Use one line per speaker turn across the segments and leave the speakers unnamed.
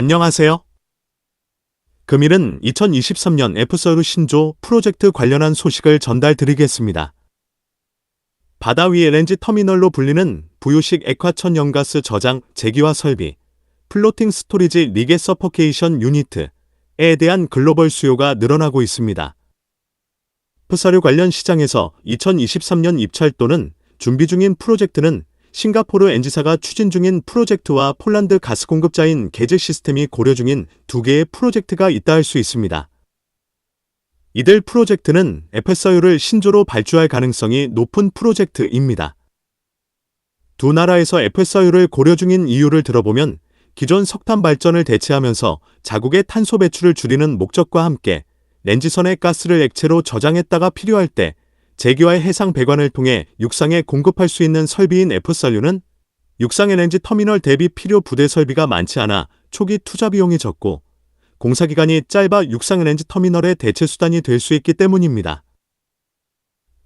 안녕하세요. 금일은 2023년 F서류 신조 프로젝트 관련한 소식을 전달드리겠습니다. 바다 위 LNG 터미널로 불리는 부유식 액화천 연가스 저장 재기와 설비, 플로팅 스토리지 리게 서퍼케이션 유니트에 대한 글로벌 수요가 늘어나고 있습니다. F서류 관련 시장에서 2023년 입찰 또는 준비 중인 프로젝트는 싱가포르 엔지사가 추진 중인 프로젝트와 폴란드 가스 공급자인 게제 시스템이 고려 중인 두 개의 프로젝트가 있다 할 수 있습니다. 이들 프로젝트는 에페서유를 신조로 발주할 가능성이 높은 프로젝트입니다. 두 나라에서 에페서유를 고려 중인 이유를 들어보면 기존 석탄 발전을 대체하면서 자국의 탄소 배출을 줄이는 목적과 함께 렌지선의 가스를 액체로 저장했다가 필요할 때 제기와의 해상 배관을 통해 육상에 공급할 수 있는 설비인 에프산류는 육상 LNG 터미널 대비 필요 부대 설비가 많지 않아 초기 투자 비용이 적고 공사 기간이 짧아 육상 LNG 터미널의 대체 수단이 될 수 있기 때문입니다.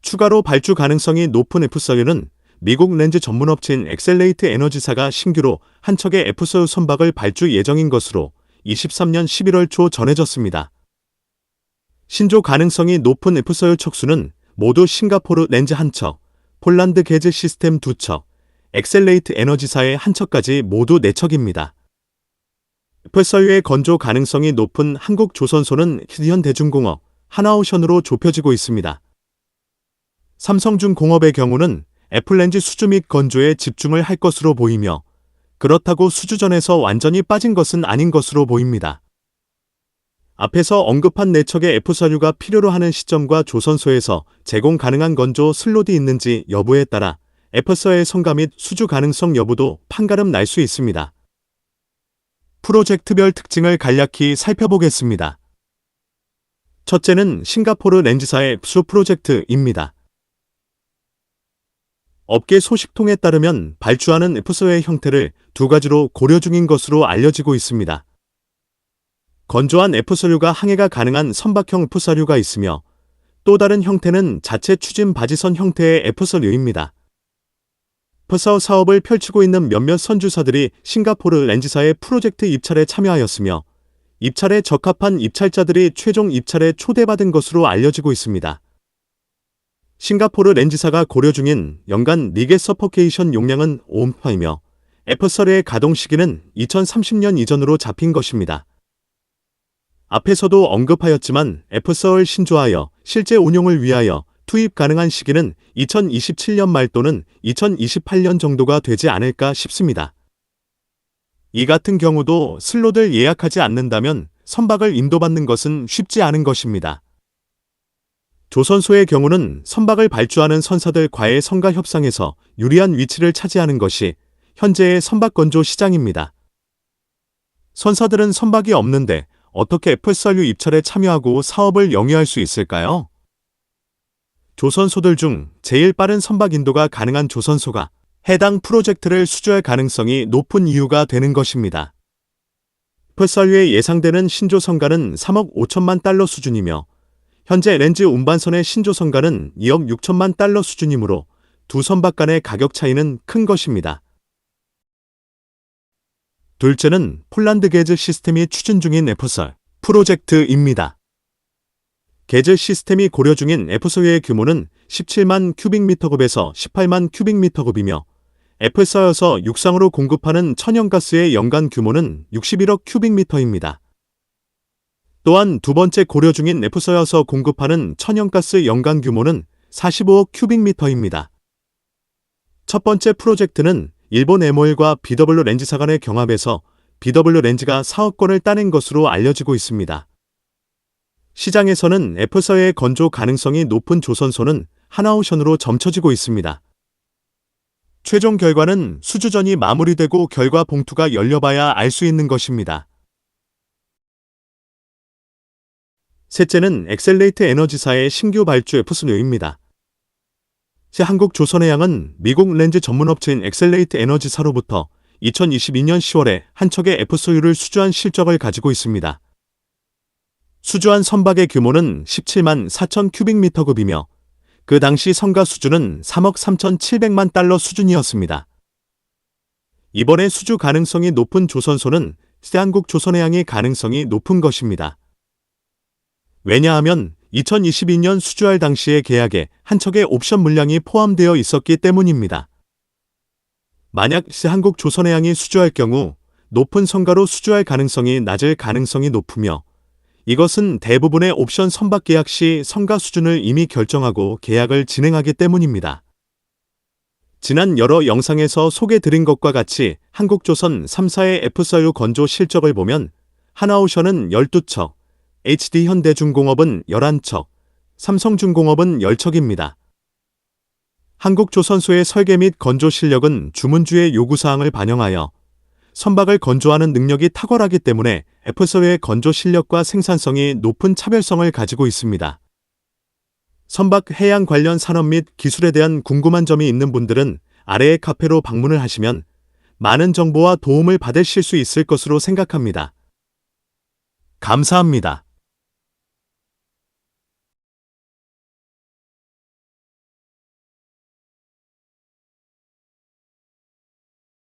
추가로 발주 가능성이 높은 F서유는 미국 렌즈 전문 업체인 엑셀레이트 에너지사가 신규로 한 척의 F서유 선박을 발주 예정인 것으로 23년 11월 초 전해졌습니다. 신조 가능성이 높은 F서유 척수는 모두 싱가포르 렌즈 한 척, 폴란드 게즈 시스템 두 척, 엑셀레이트 에너지사의 한 척까지 모두 네 척입니다. 애 서유의 건조 가능성이 높은 한국 조선소는 현 대중공업, 하나오션으로 좁혀지고 있습니다. 삼성중공업의 경우는 애플렌즈 수주 및 건조에 집중을 할 것으로 보이며 그렇다고 수주전에서 완전히 빠진 것은 아닌 것으로 보입니다. 앞에서 언급한 내척의 f 선류가 필요로 하는 시점과 조선소에서 제공 가능한 건조 슬롯이 있는지 여부에 따라 F서의 성가 및 수주 가능성 여부도 판가름 날 수 있습니다. 프로젝트별 특징을 간략히 살펴보겠습니다. 첫째는 싱가포르 렌즈사의 수 프로젝트입니다. 업계 소식통에 따르면 발주하는 F서의 형태를 두 가지로 고려 중인 것으로 알려지고 있습니다. 건조한 F서류가 항해가 가능한 선박형 F서류가 있으며 또 다른 형태는 자체 추진 바지선 형태의 F서류입니다. F서 사업을 펼치고 있는 몇몇 선주사들이 싱가포르 렌즈사의 프로젝트 입찰에 참여하였으며 입찰에 적합한 입찰자들이 최종 입찰에 초대받은 것으로 알려지고 있습니다. 싱가포르 렌즈사가 고려 중인 연간 리게 네 서포케이션 용량은 5음파이며 F서류의 가동 시기는 2030년 이전으로 잡힌 것입니다. 앞에서도 언급하였지만 애프서울 신조하여 실제 운용을 위하여 투입 가능한 시기는 2027년 말 또는 2028년 정도가 되지 않을까 싶습니다. 이 같은 경우도 슬롯을 예약하지 않는다면 선박을 인도받는 것은 쉽지 않은 것입니다. 조선소의 경우는 선박을 발주하는 선사들과의 선가 협상에서 유리한 위치를 차지하는 것이 현재의 선박 건조 시장입니다. 선사들은 선박이 없는데 어떻게 애플 썰류 입찰에 참여하고 사업을 영위할 수 있을까요? 조선소들 중 제일 빠른 선박 인도가 가능한 조선소가 해당 프로젝트를 수주할 가능성이 높은 이유가 되는 것입니다. 애플 썰류에 예상되는 신조 선가는 3억 5천만 달러 수준이며 현재 렌즈 운반선의 신조 선가는 2억 6천만 달러 수준이므로 두 선박 간의 가격 차이는 큰 것입니다. 둘째는 폴란드 게즈 시스템이 추진 중인 에포설 프로젝트입니다. 게즈 시스템이 고려 중인 에포소의 규모는 17만 큐빅미터급에서 18만 큐빅미터급이며 에프서여서 육상으로 공급하는 천연가스의 연간 규모는 61억 큐빅미터입니다. 또한 두 번째 고려 중인 에프서여서 공급하는 천연가스 연간 규모는 45억 큐빅미터입니다. 첫 번째 프로젝트는 일본 MOL과 BW 렌즈사 간의 경합에서 BW 렌즈가 사업권을 따낸 것으로 알려지고 있습니다. 시장에서는 애플사의 건조 가능성이 높은 조선소는 하나오션으로 점쳐지고 있습니다. 최종 결과는 수주전이 마무리되고 결과 봉투가 열려봐야 알 수 있는 것입니다. 셋째는 엑셀레이트 에너지사의 신규 발주 F순위입니다. 새 한국 조선의 양은 미국 렌즈 전문업체인 엑셀레이트 에너지사로부터 2022년 10월에 한 척의 F소유를 수주한 실적을 가지고 있습니다. 수주한 선박의 규모는 17만 4천 큐빅미터급이며 그 당시 성가 수준은 3억 3,700만 달러 수준이었습니다. 이번에 수주 가능성이 높은 조선소는 새한국 조선해양의 가능성이 높은 것입니다. 왜냐하면 2022년 수주할 당시의 계약에 한 척의 옵션 물량이 포함되어 있었기 때문입니다. 만약 한국조선해양이 수주할 경우 높은 성가로 수주할 가능성이 낮을 가능성이 높으며 이것은 대부분의 옵션 선박 계약 시 성가 수준을 이미 결정하고 계약을 진행하기 때문입니다. 지난 여러 영상에서 소개드린 것과 같이 한국조선 3사의 F사유 건조 실적을 보면 하나오션은 12척, HD현대중공업은 11척, 삼성중공업은 10척입니다. 한국조선소의 설계 및 건조 실력은 주문주의 요구사항을 반영하여 선박을 건조하는 능력이 탁월하기 때문에 애플서의 건조 실력과 생산성이 높은 차별성을 가지고 있습니다. 선박 해양 관련 산업 및 기술에 대한 궁금한 점이 있는 분들은 아래의 카페로 방문을 하시면 많은 정보와 도움을 받으실 수 있을 것으로 생각합니다. 감사합니다.